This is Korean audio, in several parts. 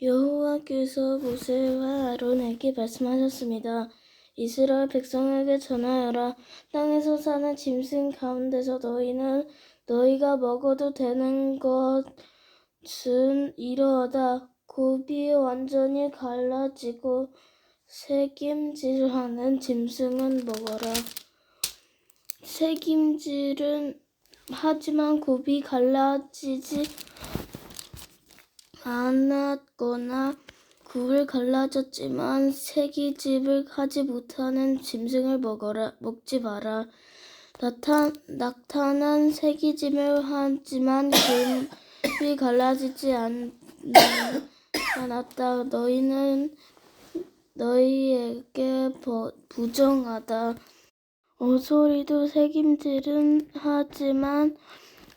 여호와께서 모세와 아론에게 말씀하셨습니다. 이스라엘 백성에게 전하여라. 땅에서 사는 짐승 가운데서 너희는 너희가 먹어도 되는 것은 이러하다. 굽이 완전히 갈라지고 새김질하는 짐승은 먹어라. 새김질은 하지만 굽이 갈라지지 않았거나 굽을 갈라졌지만 새기집을 하지 못하는 짐승을 먹어라 먹지 마라. 나타, 나타난 새기짐을 하지만 굽이 갈라지지 않, 않았다. 너희는 너희에게 버- 부정하다. 오소리도 새김질은 하지만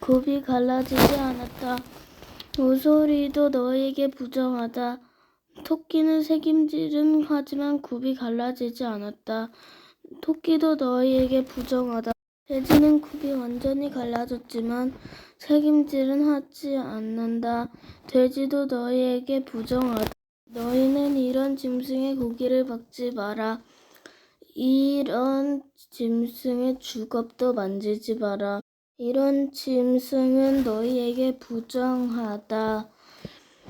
굽이 갈라지지 않았다. 오소리도 너희에게 부정하다. 토끼는 새김질은 하지만 굽이 갈라지지 않았다. 토끼도 너희에게 부정하다. 돼지는 굽이 완전히 갈라졌지만 새김질은 하지 않는다. 돼지도 너희에게 부정하다. 너희는 이런 짐승의 고기를 먹지 마라. 이런 짐승의 주걱도 만지지 마라. 이런 짐승은 너희에게 부정하다.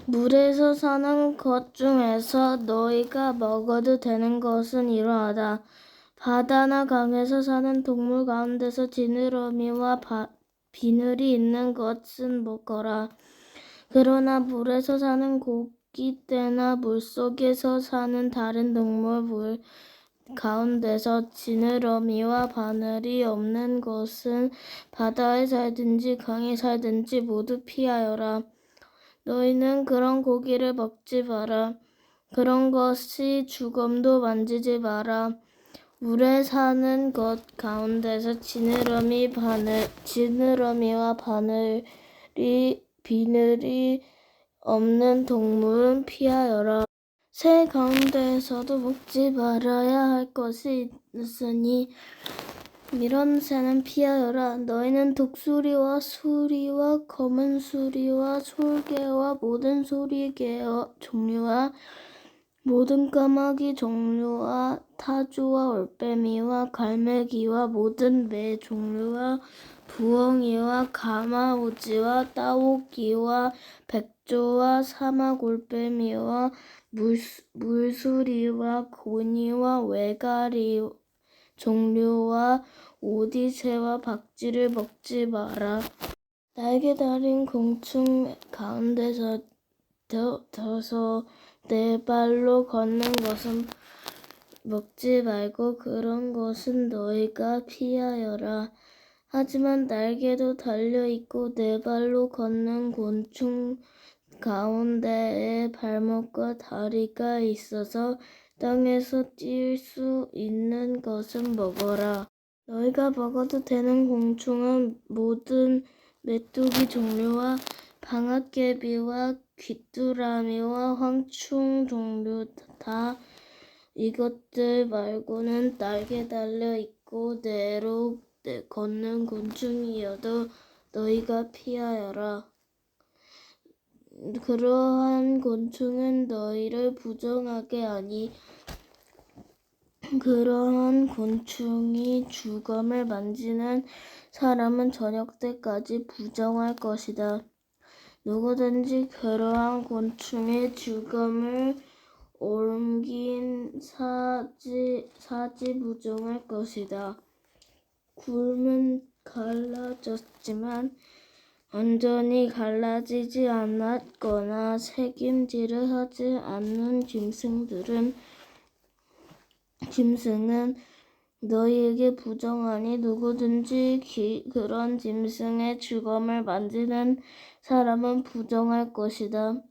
물에서 사는 것 중에서 너희가 먹어도 되는 것은 이러하다. 바다나 강에서 사는 동물 가운데서 지느러미와 바- 비늘이 있는 것은 먹어라. 그러나 물에서 사는 고기 떼나 물속에서 사는 다른 동물 물 가운데서 지느러미와 바늘이 없는 것은 바다에 살든지 강에 살든지 모두 피하여라. 너희는 그런 고기를 먹지 마라. 그런 것이 죽음도 만지지 마라. 물에 사는 것 가운데서 지느러미 바늘, 지느러미와 바늘이 비늘이 없는 동물은 피하여라. 새 가운데에서도 먹지 말아야 할 것이 있으니 이런 새는 피하여라. 너희는 독수리와 수리와 검은 수리와 솔개와 모든 소리개와 종류와 모든 까마귀 종류와 타조와 올빼미와 갈매기와 모든 매 종류와 부엉이와 가마오지와 따오기와 백 조와 사막 올빼미와 물수, 물수리와 고니와 외가리 종류와 오디새와 박쥐를 먹지 마라. 날개 달린 공충 가운데서 더, 더서 네 발로 걷는 것은 먹지 말고 그런 것은 너희가 피하여라. 하지만 날개도 달려 있고 네 발로 걷는 곤충 가운데에 발목과 다리가 있어서 땅에서 뛸수 있는 것은 먹어라. 너희가 먹어도 되는 공충은 모든 메뚜기 종류와 방앗개비와 귀뚜라미와 황충 종류 다 이것들 말고는 날개 달려 있고 내로 걷는 곤충이어도 너희가 피하여라. 그러한 곤충은 너희를 부정하게 하니 그러한 곤충이 주검을 만지는 사람은 저녁 때까지 부정할 것이다. 누구든지 그러한 곤충의 주검을 옮긴 사지 사지 부정할 것이다. 굴은 갈라졌지만 완전히 갈라지지 않았거나 새김질을 하지 않는 짐승들은 짐승은 너희에게 부정하니 누구든지 기, 그런 짐승의 주검을 만지는 사람은 부정할 것이다.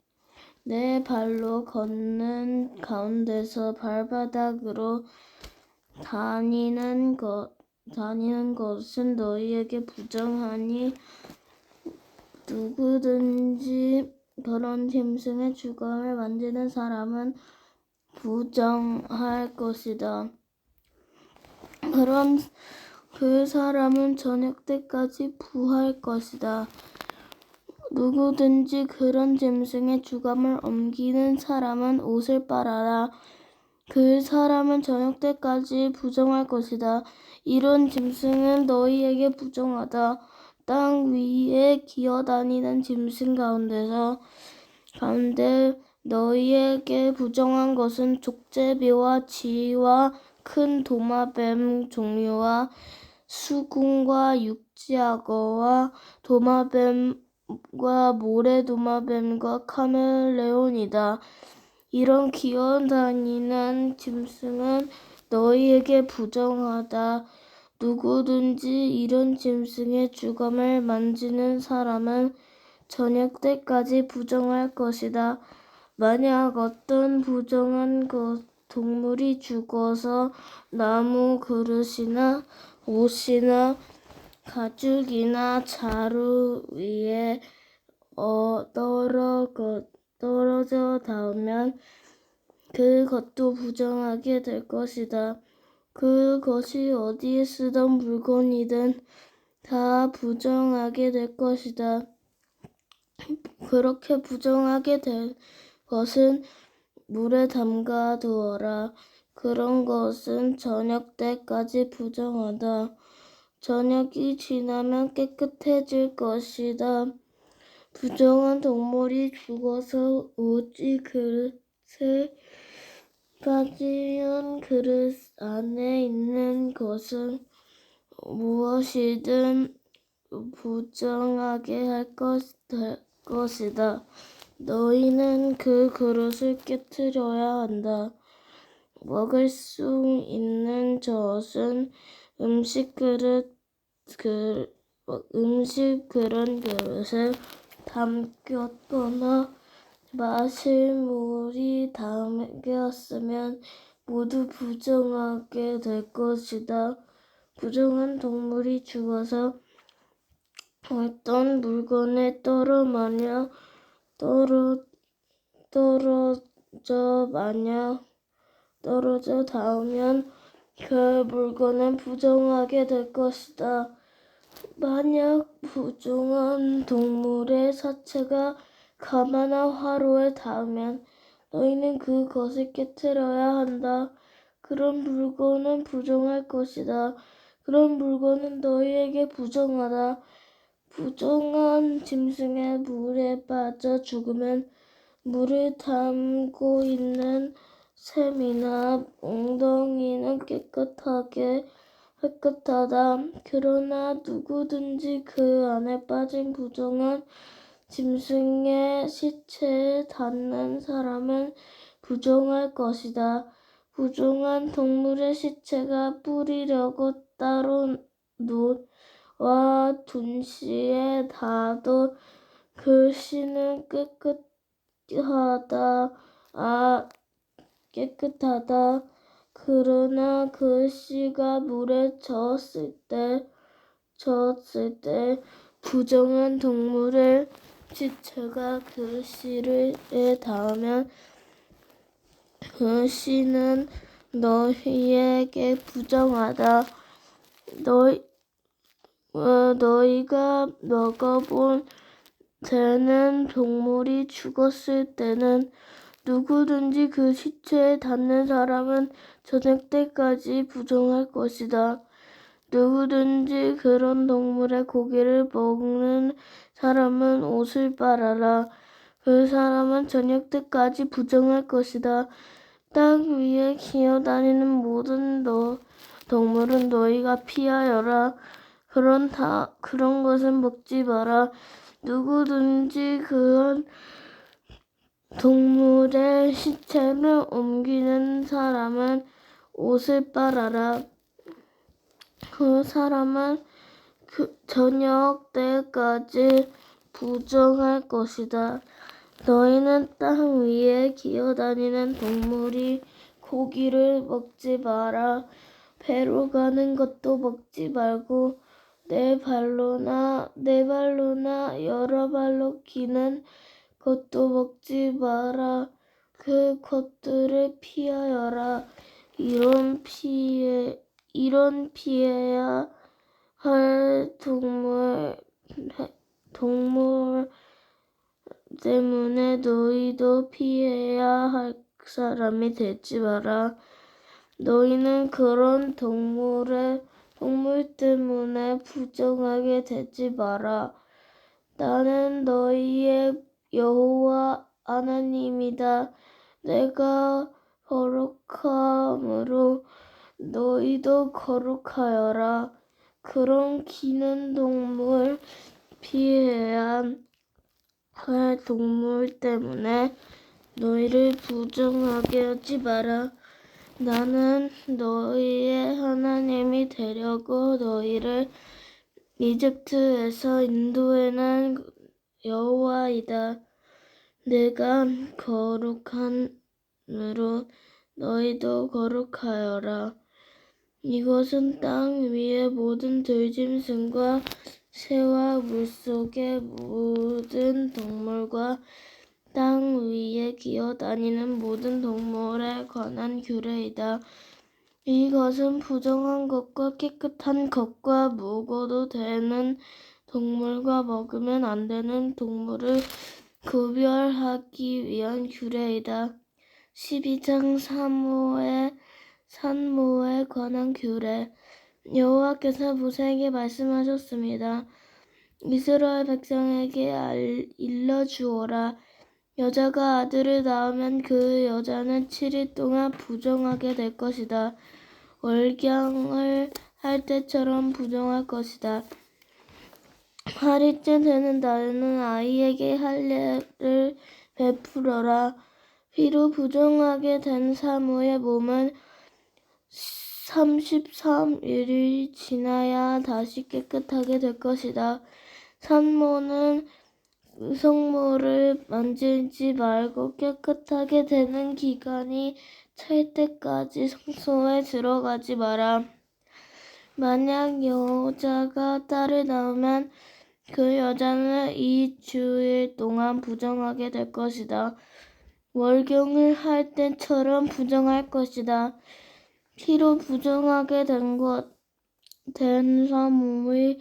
내 발로 걷는 가운데서 발바닥으로 다니는 것 다니는 것은 너희에게 부정하니 누구든지 그런 짐승의 주검을 만지는 사람은 부정할 것이다. 그럼 그 사람은 저녁 때까지 부할 것이다. 누구든지 그런 짐승의 주감을 옮기는 사람은 옷을 빨아라. 그 사람은 저녁 때까지 부정할 것이다. 이런 짐승은 너희에게 부정하다. 땅 위에 기어다니는 짐승 가운데서 가운데 너희에게 부정한 것은 족제비와 쥐와 큰 도마뱀 종류와 수궁과 육지악어와 도마뱀과 모래도마뱀과 카멜레온이다. 이런 기어다니는 짐승은 너희에게 부정하다. 누구든지 이런 짐승의 주검을 만지는 사람은 저녁 때까지 부정할 것이다. 만약 어떤 부정한 것, 동물이 죽어서 나무 그릇이나 옷이나 가죽이나 자루 위에 어, 떨어거, 떨어져 닿으면 그것도 부정하게 될 것이다. 그것이 어디에 쓰던 물건이든 다 부정하게 될 것이다. 그렇게 부정하게 될 것은 물에 담가 두어라. 그런 것은 저녁 때까지 부정하다. 저녁이 지나면 깨끗해질 것이다. 부정한 동물이 죽어서 오지 그릇에 빠지면 그릇 안에 있는 것은 무엇이든 부정하게 할 것, 될 것이다. 너희는 그 그릇을 깨뜨려야 한다. 먹을 수 있는 젖은 음식 그릇, 그, 음식 그런 그릇에 담겼거나 마실 물이 담겼으면 모두 부정하게 될 것이다. 부정한 동물이 죽어서 어떤 물건에 떨어 마냐 떨어 떨어져 마냐 떨어져 닿으면 그 물건은 부정하게 될 것이다. 만약 부정한 동물의 사체가 가마나 화로에 닿으면 너희는 그것을 깨뜨려야 한다. 그런 물건은 부정할 것이다. 그런 물건은 너희에게 부정하다. 부정한 짐승의 물에 빠져 죽으면 물을 담고 있는 샘이나 웅덩이는 깨끗하게 깨끗하다. 그러나 누구든지 그 안에 빠진 부정한 짐승의 시체에 닿는 사람은 부정할 것이다. 부정한 동물의 시체가 뿌리려고 따로 노와 둔시에 닿아도 그 씨는 깨끗하다. 아, 깨끗하다. 그러나 그 씨가 물에 젖었을 때, 젖었을 때 부정한 동물의 시체가 그 씨를 닿으면 그 씨는 너희에게 부정하다. 너희, 어, 너희가 먹어본 되는 동물이 죽었을 때는 누구든지 그 시체에 닿는 사람은 저녁 때까지 부정할 것이다. 누구든지 그런 동물의 고기를 먹는 사람은 옷을 빨아라. 그 사람은 저녁 때까지 부정할 것이다. 땅 위에 기어다니는 모든 너, 동물은 너희가 피하여라. 그런 다, 그런 것은 먹지 마라. 누구든지 그런 동물의 시체를 옮기는 사람은 옷을 빨아라. 그 사람은 그 저녁 때까지 부정할 것이다. 너희는 땅 위에 기어다니는 동물이 고기를 먹지 마라. 배로 가는 것도 먹지 말고 네 발로나 네 발로나 여러 발로 기는 것도 먹지 마라. 그 것들을 피하여라. 이런 피해 이런 피해야 할 동물 동물 때문에 너희도 피해야 할 사람이 되지 마라. 너희는 그런 동물의 동물 때문에 부정하게 되지 마라. 나는 너희의 여호와 하나님이다. 내가 거룩함으로 너희도 거룩하여라. 그런 기는 동물 피해야 할 동물 때문에 너희를 부정하게 하지 마라. 나는 너희의 하나님이 되려고 너희를 이집트에서 인도해낸 여호와이다. 내가 거룩함으로 너희도 거룩하여라. 이것은 땅 위의 모든 들짐승과 새와 물속의 모든 동물과 땅 위에 기어다니는 모든 동물에 관한 규례이다. 이것은 부정한 것과 깨끗한 것과 먹어도 되는 동물과 먹으면 안 되는 동물을 구별하기 위한 규례이다. 12장 사모의 산모에 관한 규례 여호와께서 모세에게 말씀하셨습니다. 이스라엘 백성에게 알, 일러주어라. 여자가 아들을 낳으면 그 여자는 7일 동안 부정하게 될 것이다. 월경을 할 때처럼 부정할 것이다. 8일째 되는 날에는 아이에게 할례를 베풀어라. 피로 부정하게 된 사모의 몸은 33일이 지나야 다시 깨끗하게 될 것이다. 산모는 성모를 만지지 말고 깨끗하게 되는 기간이 찰 때까지 성소에 들어가지 마라. 만약 여자가 딸을 낳으면 그 여자는 이 주일 동안 부정하게 될 것이다. 월경을 할 때처럼 부정할 것이다. 피로 부정하게 된 것, 된 사람의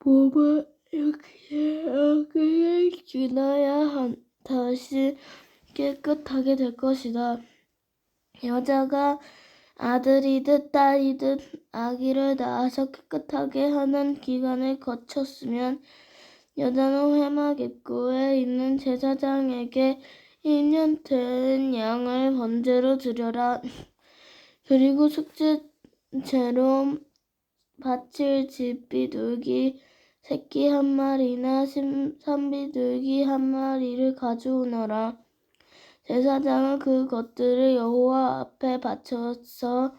몸을 이렇게 여기에 지나야 한, 다시 깨끗하게 될 것이다. 여자가 아들이든 딸이든 아기를 낳아서 깨끗하게 하는 기간을 거쳤으면 여자는 회막 입구에 있는 제사장에게 1년 된 양을 번제로 드려라. 그리고 숙제제로 바칠 집비둘기 새끼 한 마리나 산비둘기 한 마리를 가져오너라. 제사장은 그 것들을 여호와 앞에 바쳐서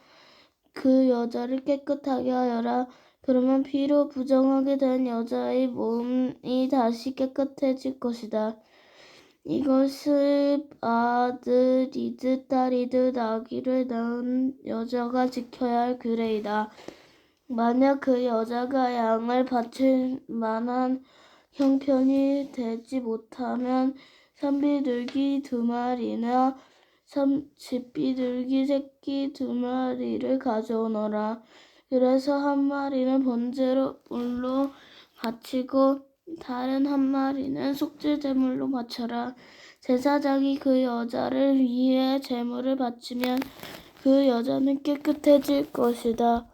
그 여자를 깨끗하게 하여라. 그러면 피로 부정하게 된 여자의 몸이 다시 깨끗해질 것이다. 이것을 아들이든 딸이든 아기를 낳은 여자가 지켜야 할 규례이다. 만약 그 여자가 양을 바칠 만한 형편이 되지 못하면 산비둘기 두 마리나 집비둘기 새끼 두 마리를 가져오너라. 그래서 한 마리는 번제로 물로 바치고 다른 한 마리는 속죄 제물로 바쳐라. 제사장이 그 여자를 위해 제물을 바치면 그 여자는 깨끗해질 것이다.